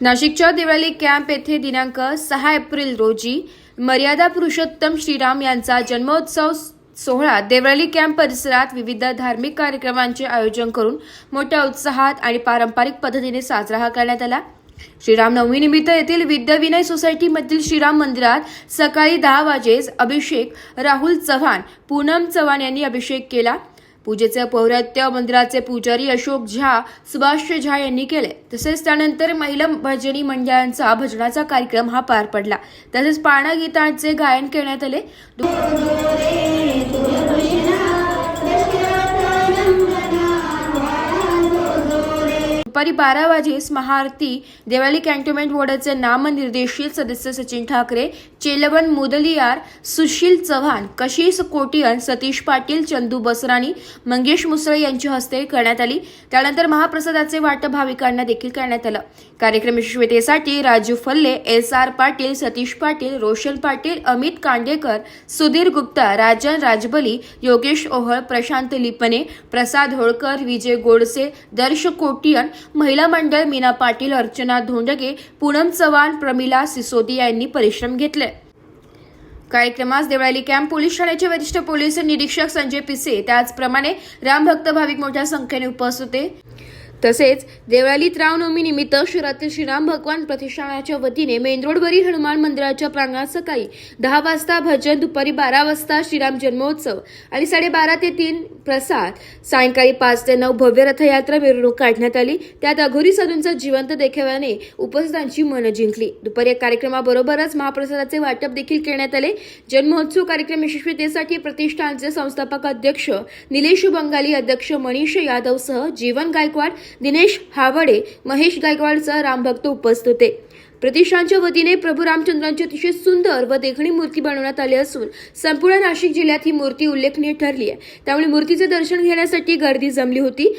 नाशिकच्या देवळाली कॅम्प येथे दिनांक सहा एप्रिल रोजी मर्यादा पुरुषोत्तम श्रीराम यांचा जन्मोत्सव सोहळा देवळाली कॅम्प परिसरात विविध धार्मिक कार्यक्रमांचे आयोजन करून मोठ्या उत्साहात आणि पारंपरिक पद्धतीने साजरा हा करण्यात आला. श्रीराम निमित्त येथील विद्याविनय सोसायटीमधील श्रीराम मंदिरात सकाळी दहा वाजेस अभिषेक राहुल चव्हाण पूनम चव्हाण यांनी अभिषेक केला. पूजेचे पौरात्य मंदिराचे पुजारी अशोक झा सुभाष झा यांनी केले. तसेच त्यानंतर महिला भजनी मंडळांचा भजनाचा कार्यक्रम हा पार पडला. तसेच पाळणा गीतांचे गायन करण्यात आले. दुपारी बारा वाजेस महाआरती देवाली कॅन्टोन्मेंट बोर्डाचे नामनिर्देशित सदस्य सचिन ठाकरे चेलवन मुदलियार सुशील चव्हाण कशीस कोटियन सतीश पाटील चंदू बसराणी मंगेश मुसळे यांच्या हस्ते करण्यात आली. त्यानंतर महाप्रसादाचे वाटप भाविकांना देखील करण्यात आलं. कार्यक्रम यशस्वीतेसाठी राजू फल्ले एस आर पाटील सतीश पाटील रोशन पाटील अमित कांडेकर सुधीर गुप्ता राजन राजबली योगेश ओहळ प्रशांत लिपणे प्रसाद होळकर विजय गोडसे दर्श कोटियन महिला मंडळ मीना पाटील अर्चना धोंडगे पूनम चव्हाण प्रमिला सिसोदिया यांनी परिश्रम घेतले. कार्यक्रमास देवळाली कॅम्प पोलीस ठाण्याचे वरिष्ठ पोलीस निरीक्षक संजय पिसे त्याचप्रमाणे रामभक्त भाविक मोठ्या संख्येने उपस्थित होते. तसेच देवळालीत रामनवमी निमित्त शहरातील श्रीराम भगवान प्रतिष्ठानाच्या वतीने मेन रोडवरील हनुमान मंदिराच्या प्रांगणात सकाळी दहा वाजता भजन दुपारी बारा वाजता श्रीराम जन्मोत्सव आणि साडेबारा ते तीन प्रसाद. सायंकाळी पाच ते नऊ भव्य रथयात्रा मिरवणूक काढण्यात आली. त्यात अघोरी साधूंचा जिवंत देखाव्याने उपस्थितांची मनं जिंकली. दुपारी या कार्यक्रमाबरोबरच महाप्रसादाचे वाटप देखील करण्यात आले. जन्मोत्सव कार्यक्रम यशस्वीतेसाठी प्रतिष्ठानचे संस्थापक अध्यक्ष निलेश बंगाली अध्यक्ष मनीष यादव सह जीवन गायकवाड दिनेश हावडे महेश गायकवाडसह रामभक्त उपस्थित होते. प्रतिष्ठानच्या वतीने प्रभू रामचंद्रांची अतिशय सुंदर व देखणी मूर्ती बनवण्यात आली असून संपूर्ण नाशिक जिल्ह्यात ही मूर्ती उल्लेखनीय ठरली आहे. त्यामुळे मूर्तीचे दर्शन घेण्यासाठी गर्दी जमली होती.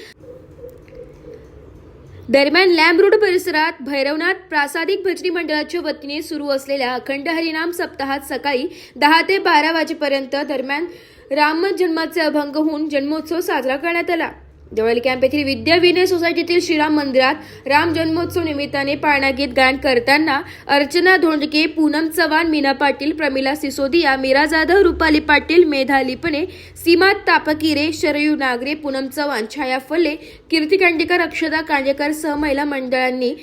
दरम्यान लॅम्ब रोड परिसरात भैरवनाथ प्रासादिक भजनी मंडळाच्या वतीने सुरू असलेल्या अखंड हरिनाम सप्ताहात सकाळी दहा ते बारा वाजेपर्यंत दरम्यान राम जन्माचे अभंग होऊन जन्मोत्सव साजरा करण्यात आला. देवळी कॅम्प येथील विद्या विनय सोसायटीतील श्रीराम मंदिरात राम जन्मोत्सव निमित्ताने पाळणा गीत गायन करताना अर्चना धोंडके पूनम चव्हाण मीना पाटील प्रमिला सिसोदिया मीरा जाधव रुपाली पाटील मेधा लिपणे सीमा तापकिरे शरयू नागरे पूनम चव्हाण छाया फल्ले कीर्ती कांडेकर अक्षदा कांडेकर सह महिला मंडळांनी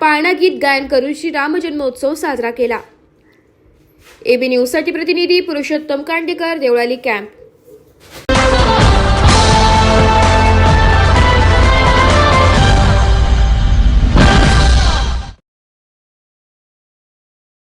पाळणा गीत गायन करून श्री राम जन्मोत्सव साजरा केला. एबी न्यूजसाठी प्रतिनिधी पुरुषोत्तम कांडेकर देवळाली कॅम्प